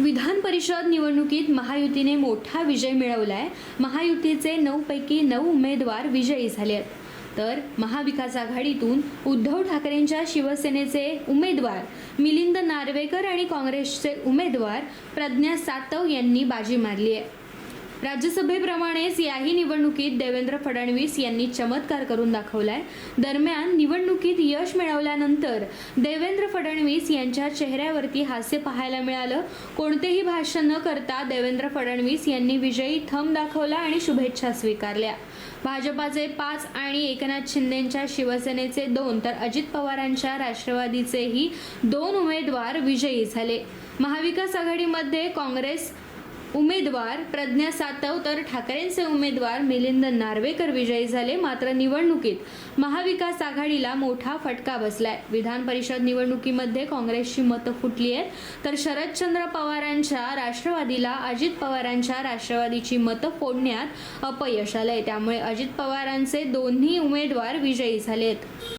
विधान परिषद निवडणुकीत महायुतीने मोठा विजय मिळवलाय. महायुतीचे नऊ पैकी नऊ उमेदवार विजयी झाले आहेत तर महाविकास आघाडीतून उद्धव ठाकरेंच्या शिवसेनेचे उमेदवार मिलिंद नार्वेकर आणि काँग्रेसचे उमेदवार प्रज्ञा सातव यांनी बाजी मारली आहे राज्यसभेप्रमाणेच याही निवडणुकीत देवेंद्र फडणवीस यांनी चमत्कार करून दाखवलाय. दरम्यान निवडणुकीत यश मिळवल्यानंतर देवेंद्र फडणवीस यांच्या चेहऱ्यावरती हास्य पाहायला मिळालं. कोणतेही भाषण न करता देवेंद्र फडणवीस यांनी विजयी थंब दाखवला आणि शुभेच्छा स्वीकारल्या. भाजपाचे पाच आणि एकनाथ शिंदेच्या शिवसेनेचे दोन तर अजित पवारांच्या राष्ट्रवादीचेही दोन उमेदवार विजयी झाले. महाविकास आघाडीमध्ये काँग्रेस उमेदवार प्रज्ञा सातव तर ठाकरेंचे उमेदवार मिलिंद नार्वेकर विजयी झाले मात्र निवडणुकीत महाविकास आघाडीला मोठा फटका बसलाय. विधान परिषद निवडणुकीमध्ये काँग्रेसची मतं फुटली आहेत तर शरदचंद्र पवारांच्या राष्ट्रवादीला अजित पवारांच्या राष्ट्रवादीची मतं फोडण्यात अपयश आलंय. त्यामुळे अजित पवारांचे दोन्ही उमेदवार विजयी झाले आहेत